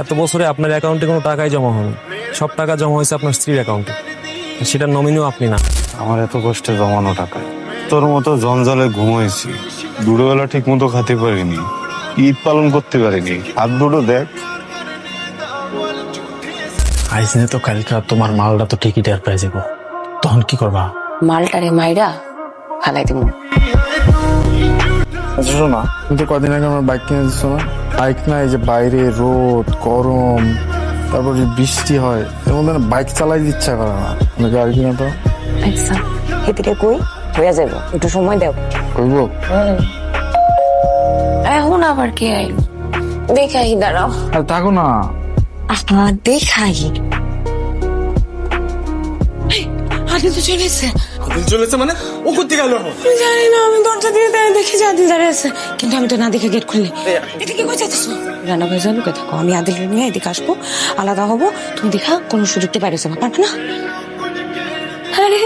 এত বছরে আপনার অ্যাকাউন্টে কোনো টাকাই জমা হয়নি। সব টাকা জমা হয়েছে আপনার স্ত্রীর অ্যাকাউন্টে। সেটার নমিনিও আপনি না। আমার এত কষ্টে জমানো টাকা। তোর মতো জঞ্জালে ঘুমাইছি। দুটোবেলা ঠিক মতো খেতে পারিনি। ঈদ পালন করতে পারিনি। হাত দুটো দেখ। আইস নে তো কালকা তোমার মালটা তো ঠিকই টের পাই যাব। তখন কি করবা? মালটারে মাইরা ফালাই দিব আচ্ছা শোনা তুমি তো কদিন আগে আমার বাইক কিনে দিচ্ছ না? বাইক নাই এই যে বাইরে রোদ গরম তারপর যে বৃষ্টি হয় এর মধ্যে না বাইক চালাই ইচ্ছা করে না। তুমি গাড়ি কিনা তো? আচ্ছা এদিকে কই? হয়ে যাব একটু সময় দাও। করব এখন আবার কে আইল? দেখাই দাঁড়াও। আর থাকো না। দেখাই। আদি তো চলে এসছে। চলেছে মানে? ও করতে গেল জানি না আমি দরজা দিয়ে দেখি যে আদিল দাঁড়িয়ে আছে। কিন্তু আমি তো না দেখে গেট খুললে। এটা কি যাইতেছো রানা ভাই লুকে থাকো আমি আদিল নিয়ে এদিকে আসব আলাদা হব। তুমি দেখা কোনো সুযোগ পাইরেছো পারবে না? আরে